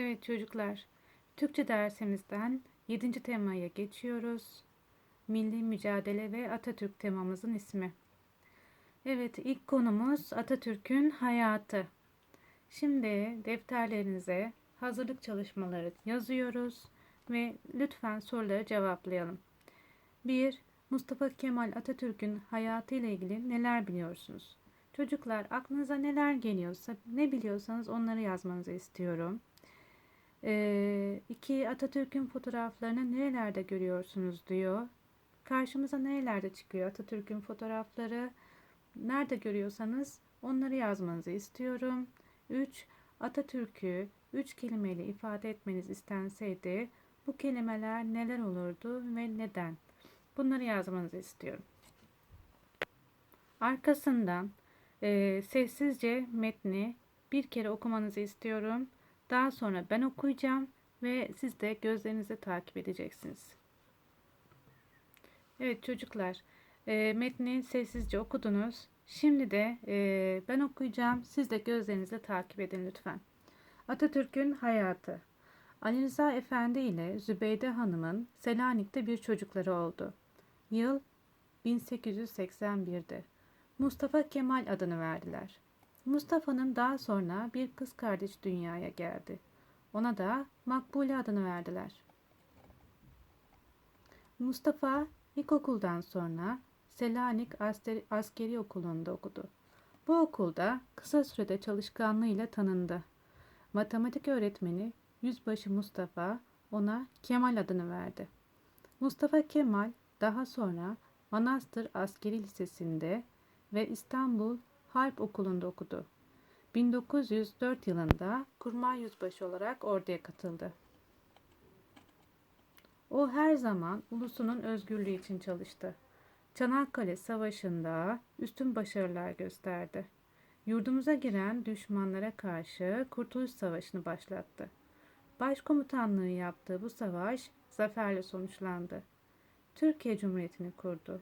Evet çocuklar, Türkçe dersimizden 7. temaya geçiyoruz. Milli mücadele ve Atatürk temamızın ismi. Evet, ilk konumuz Atatürk'ün hayatı. Şimdi defterlerinize hazırlık çalışmaları yazıyoruz ve lütfen soruları cevaplayalım. 1. Mustafa Kemal Atatürk'ün hayatı ile ilgili neler biliyorsunuz? Çocuklar aklınıza neler geliyorsa, ne biliyorsanız onları yazmanızı istiyorum. Ee, iki Atatürk'ün fotoğraflarını nerelerde görüyorsunuz diyor. Karşımıza nerelerde çıkıyor Atatürk'ün fotoğrafları. Nerede görüyorsanız onları yazmanızı istiyorum. 3. Atatürk'ü üç kelimeyle ifade etmeniz istenseydi bu kelimeler neler olurdu ve neden? Bunları yazmanızı istiyorum. Arkasından e, sessizce metni bir kere okumanızı istiyorum. Daha sonra ben okuyacağım ve siz de gözlerinizi takip edeceksiniz. Evet çocuklar, e, metni sessizce okudunuz. Şimdi de e, ben okuyacağım. Siz de gözlerinizle takip edin lütfen. Atatürk'ün hayatı. Ali Rıza Efendi ile Zübeyde Hanım'ın Selanik'te bir çocukları oldu. Yıl 1881'di. Mustafa Kemal adını verdiler. Mustafa'nın daha sonra bir kız kardeş dünyaya geldi. Ona da Makbule adını verdiler. Mustafa ilkokuldan sonra Selanik Askeri Okulu'nda okudu. Bu okulda kısa sürede çalışkanlığıyla tanındı. Matematik öğretmeni Yüzbaşı Mustafa ona Kemal adını verdi. Mustafa Kemal daha sonra Manastır Askeri Lisesi'nde ve İstanbul Harp Okulu'nda okudu. 1904 yılında kurmay yüzbaşı olarak orduya katıldı. O her zaman ulusunun özgürlüğü için çalıştı. Çanakkale Savaşı'nda üstün başarılar gösterdi. Yurdumuza giren düşmanlara karşı Kurtuluş Savaşı'nı başlattı. Başkomutanlığı yaptığı bu savaş zaferle sonuçlandı. Türkiye Cumhuriyeti'ni kurdu.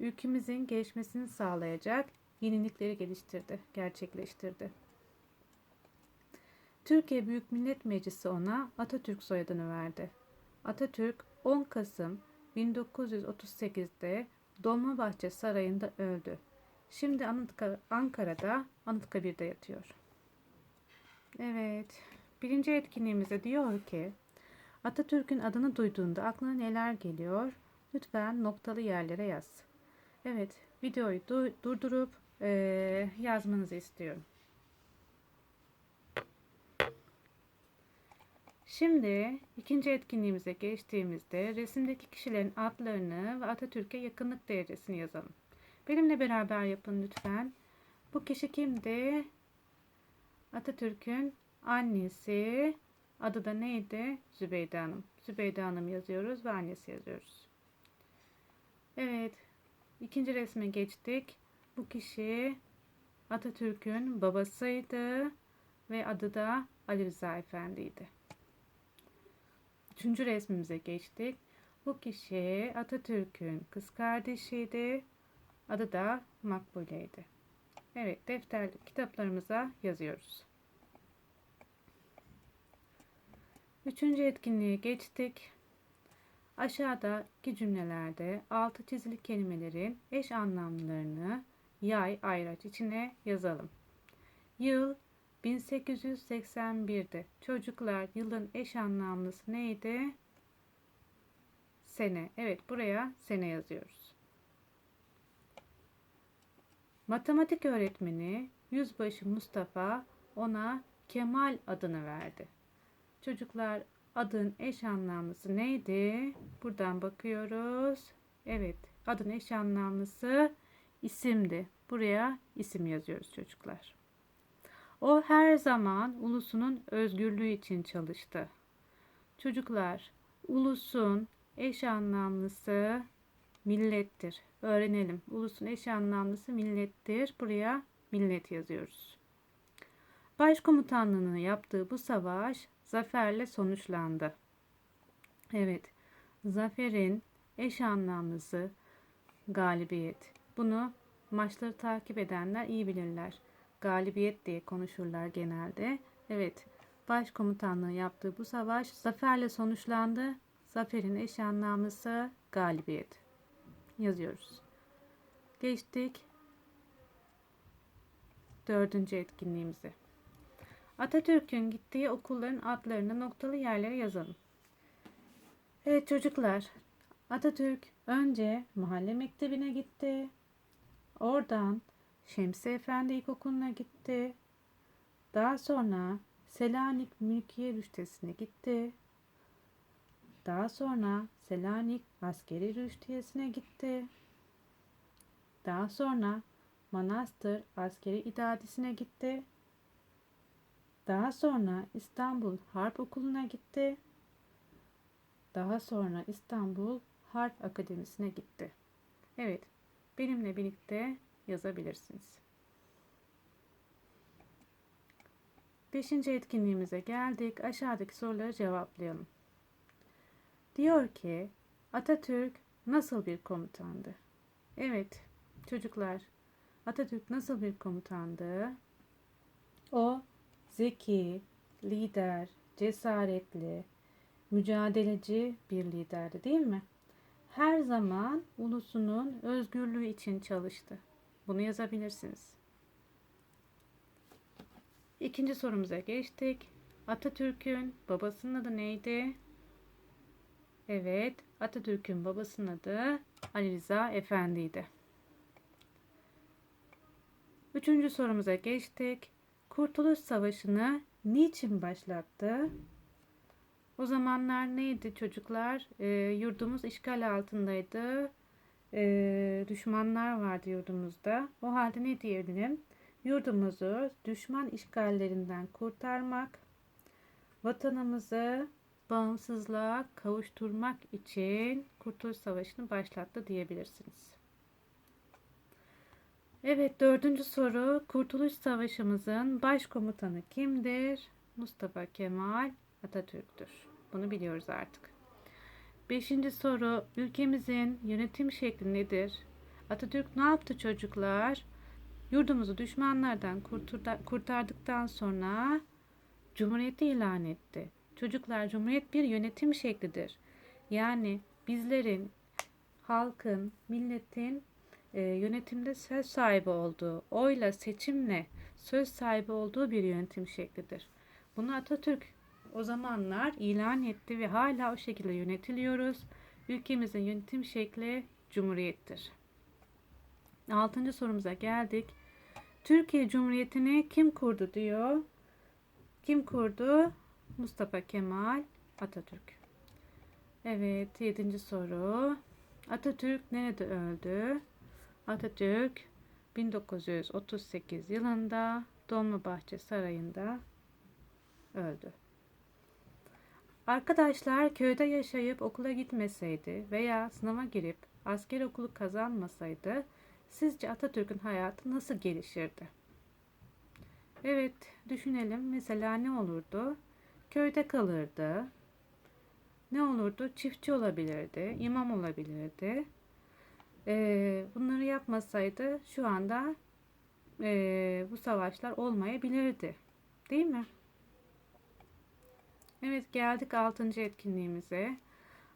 Ülkemizin gelişmesini sağlayacak yenilikleri geliştirdi, gerçekleştirdi. Türkiye Büyük Millet Meclisi ona Atatürk soyadını verdi. Atatürk 10 Kasım 1938'de Dolmabahçe Sarayı'nda öldü. Şimdi Anıtka, Ankara'da Anıtkabir'de yatıyor. Evet, birinci etkinliğimize diyor ki Atatürk'ün adını duyduğunda aklına neler geliyor? Lütfen noktalı yerlere yaz. Evet, videoyu du durdurup e, yazmanızı istiyorum. Şimdi ikinci etkinliğimize geçtiğimizde resimdeki kişilerin adlarını ve Atatürk'e yakınlık derecesini yazalım. Benimle beraber yapın lütfen. Bu kişi kimdi? Atatürk'ün annesi. Adı da neydi? Zübeyde Hanım. Zübeyde Hanım yazıyoruz ve annesi yazıyoruz. Evet. ikinci resme geçtik. Bu kişi Atatürk'ün babasıydı ve adı da Ali Rıza Efendi'ydi. Üçüncü resmimize geçtik. Bu kişi Atatürk'ün kız kardeşiydi. Adı da Makbule'ydi. Evet, defter kitaplarımıza yazıyoruz. Üçüncü etkinliğe geçtik. Aşağıdaki cümlelerde altı çizili kelimelerin eş anlamlarını yay ayraç içine yazalım. Yıl 1881'de. Çocuklar yılın eş anlamlısı neydi? Sene. Evet buraya sene yazıyoruz. Matematik öğretmeni Yüzbaşı Mustafa ona Kemal adını verdi. Çocuklar adın eş anlamlısı neydi? Buradan bakıyoruz. Evet adın eş anlamlısı isimdi. Buraya isim yazıyoruz çocuklar. O her zaman ulusunun özgürlüğü için çalıştı. Çocuklar, ulusun eş anlamlısı millettir. Öğrenelim. Ulusun eş anlamlısı millettir. Buraya millet yazıyoruz. Başkomutanlığını yaptığı bu savaş zaferle sonuçlandı. Evet, zaferin eş anlamlısı galibiyet. Bunu maçları takip edenler iyi bilirler galibiyet diye konuşurlar genelde. Evet, başkomutanlığı yaptığı bu savaş zaferle sonuçlandı. Zaferin eş anlamlısı galibiyet. Yazıyoruz. Geçtik dördüncü etkinliğimize. Atatürk'ün gittiği okulların adlarını noktalı yerlere yazalım. Evet çocuklar, Atatürk önce mahalle mektebine gitti. Oradan Şemsi Efendi İlkokulu'na gitti. Daha sonra Selanik Mülkiye Rüştesi'ne gitti. Daha sonra Selanik Askeri Rüştiyesi'ne gitti. Daha sonra Manastır Askeri İdadisi'ne gitti. Daha sonra İstanbul Harp Okulu'na gitti. Daha sonra İstanbul Harp Akademisi'ne gitti. Evet, benimle birlikte yazabilirsiniz. Beşinci etkinliğimize geldik. Aşağıdaki soruları cevaplayalım. Diyor ki Atatürk nasıl bir komutandı? Evet çocuklar Atatürk nasıl bir komutandı? O zeki, lider, cesaretli, mücadeleci bir liderdi değil mi? Her zaman ulusunun özgürlüğü için çalıştı. Bunu yazabilirsiniz. İkinci sorumuza geçtik. Atatürk'ün babasının adı neydi? Evet, Atatürk'ün babasının adı Ali Rıza Efendi'ydi. Üçüncü sorumuza geçtik. Kurtuluş Savaşı'nı niçin başlattı? O zamanlar neydi çocuklar? E, yurdumuz işgal altındaydı. E, düşmanlar vardı yurdumuzda. O halde ne diyebilirim? Yurdumuzu düşman işgallerinden kurtarmak, vatanımızı bağımsızlığa kavuşturmak için Kurtuluş Savaşı'nı başlattı diyebilirsiniz. Evet dördüncü soru. Kurtuluş Savaşımızın başkomutanı kimdir? Mustafa Kemal Atatürk'tür. Bunu biliyoruz artık. Beşinci soru. Ülkemizin yönetim şekli nedir? Atatürk ne yaptı çocuklar? Yurdumuzu düşmanlardan kurtardıktan sonra Cumhuriyeti ilan etti. Çocuklar Cumhuriyet bir yönetim şeklidir. Yani bizlerin, halkın, milletin e, yönetimde söz sahibi olduğu, oyla, seçimle söz sahibi olduğu bir yönetim şeklidir. Bunu Atatürk o zamanlar ilan etti ve hala o şekilde yönetiliyoruz. Ülkemizin yönetim şekli cumhuriyettir. Altıncı sorumuza geldik. Türkiye Cumhuriyeti'ni kim kurdu diyor. Kim kurdu? Mustafa Kemal Atatürk. Evet, yedinci soru. Atatürk nerede öldü? Atatürk 1938 yılında Dolmabahçe Sarayı'nda öldü. Arkadaşlar köyde yaşayıp okula gitmeseydi veya sınava girip asker okulu kazanmasaydı sizce Atatürk'ün hayatı nasıl gelişirdi? Evet düşünelim mesela ne olurdu? Köyde kalırdı. Ne olurdu? Çiftçi olabilirdi, imam olabilirdi e, bunları yapmasaydı şu anda e, bu savaşlar olmayabilirdi. Değil mi? Evet geldik 6. etkinliğimize.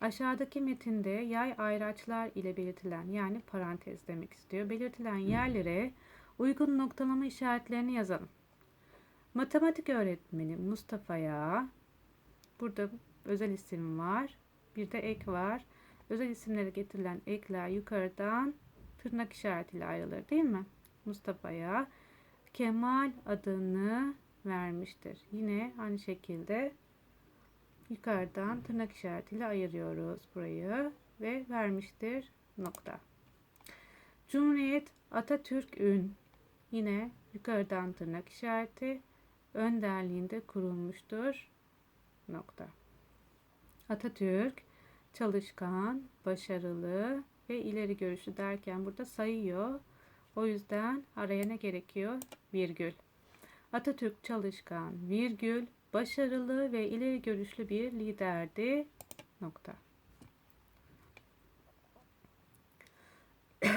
Aşağıdaki metinde yay ayraçlar ile belirtilen yani parantez demek istiyor. Belirtilen yerlere uygun noktalama işaretlerini yazalım. Matematik öğretmeni Mustafa'ya burada özel isim var. Bir de ek var özel isimlere getirilen ekler yukarıdan tırnak işaretiyle ayrılır değil mi? Mustafa'ya Kemal adını vermiştir. Yine aynı şekilde yukarıdan tırnak işaretiyle ayırıyoruz burayı ve vermiştir nokta. Cumhuriyet Atatürk'ün yine yukarıdan tırnak işareti önderliğinde kurulmuştur. Nokta. Atatürk çalışkan, başarılı ve ileri görüşlü derken burada sayıyor. O yüzden araya ne gerekiyor? Virgül. Atatürk çalışkan, virgül, başarılı ve ileri görüşlü bir liderdi. Nokta.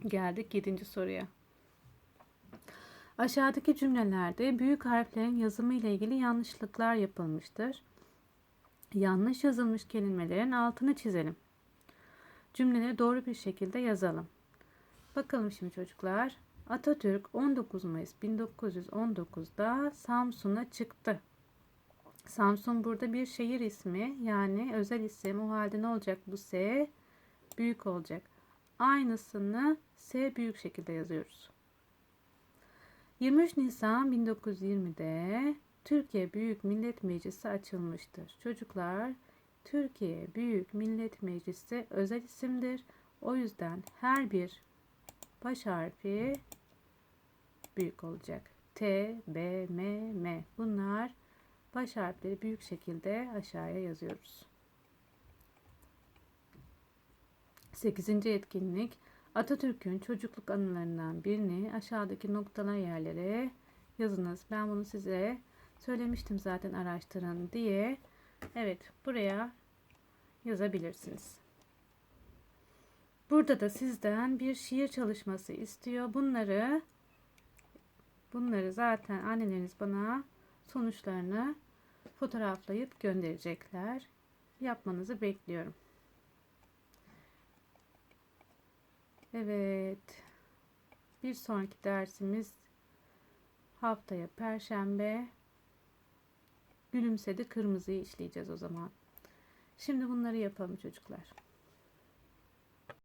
Geldik yedinci soruya. Aşağıdaki cümlelerde büyük harflerin yazımı ile ilgili yanlışlıklar yapılmıştır. Yanlış yazılmış kelimelerin altını çizelim. Cümleleri doğru bir şekilde yazalım. Bakalım şimdi çocuklar. Atatürk 19 Mayıs 1919'da Samsun'a çıktı. Samsun burada bir şehir ismi yani özel isim. O halde ne olacak bu S? Büyük olacak. Aynısını S büyük şekilde yazıyoruz. 23 Nisan 1920'de Türkiye Büyük Millet Meclisi açılmıştır. Çocuklar, Türkiye Büyük Millet Meclisi özel isimdir. O yüzden her bir baş harfi büyük olacak. T, B, M, M. Bunlar baş harfleri büyük şekilde aşağıya yazıyoruz. 8. etkinlik Atatürk'ün çocukluk anılarından birini aşağıdaki noktalar yerlere yazınız. Ben bunu size söylemiştim zaten araştırın diye. Evet buraya yazabilirsiniz. Burada da sizden bir şiir çalışması istiyor. Bunları bunları zaten anneleriniz bana sonuçlarını fotoğraflayıp gönderecekler. Yapmanızı bekliyorum. Evet. Bir sonraki dersimiz haftaya perşembe gülümsedi kırmızıyı işleyeceğiz o zaman. Şimdi bunları yapalım çocuklar.